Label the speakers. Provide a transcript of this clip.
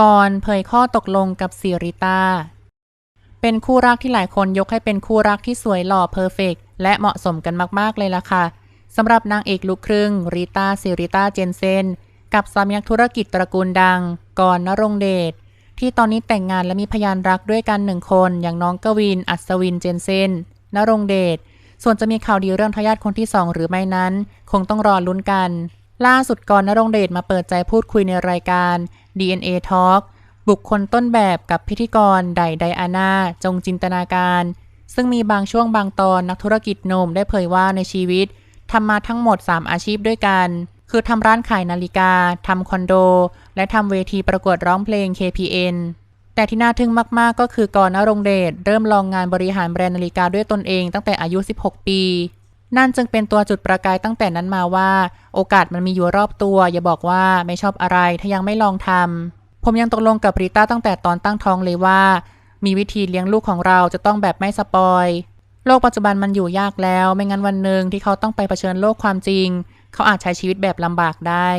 Speaker 1: ก่อนเผยข้อตกลงกับซิริต้าเป็นคู่รักที่หลายคนยกให้เป็นคู่รักที่สวยหล่อเพอร์เฟกต์และเหมาะสมกันมากๆเลยล่ะค่ะสำหรับนางเอกลูกครึ่งริต้าซิริต้าเจนเซนกับสามีนักธุรกิจตระกูลดังกรณรงเดชที่ตอนนี้แต่งงานและมีพยานรักด้วยกันหนึ่งคน อย่างน้องกวิน อัศวินเจนเซนนรงเดชส่วนจะมีข่าวดีเรื่องทายาทคนที่สองหรือไม่นั้น คงต้องรอลุ้นกัน ล่าสุดกรณรงเดชมาเปิดใจพูดคุยในรายการ DNA Talk บุคคลต้นแบบกับพิธีกรไดไดอาน่าจงจินตนาการ ซึ่งมีบางช่วงบางตอนนักธุรกิจนมได้เผยว่าในชีวิตทำมาทั้งหมด 3 อาชีพด้วยกัน คือทำร้านขายนาฬิกาทำคอนโด และทำเวทีประกวดร้องเพลง KPN แต่ที่น่าทึ่งมาก ๆ ก็คือกรณรงเดชเริ่มลองงานบริหารแบรนด์นาฬิกาด้วยตนเองตั้งแต่อายุ 16 ปี นั่นจึงเป็นตัวจุดประกายตั้งแต่นั้นมาว่า โอกาสมันมีอยู่รอบตัว อย่าบอกว่าไม่ชอบอะไรถ้ายังไม่ลองทำผมยังตกลงกับริต้าตั้งแต่ตอนตั้งท้องเลยว่า มีวิธีเลี้ยงลูกของเราจะต้องแบบไม่สปอยโลกปัจจุบันมันอยู่ยากแล้ว ไม่งั้นวันหนึ่งที่เขาต้องไปเผชิญโลกความจริง เขาอาจใช้ชีวิตแบบลำบากได้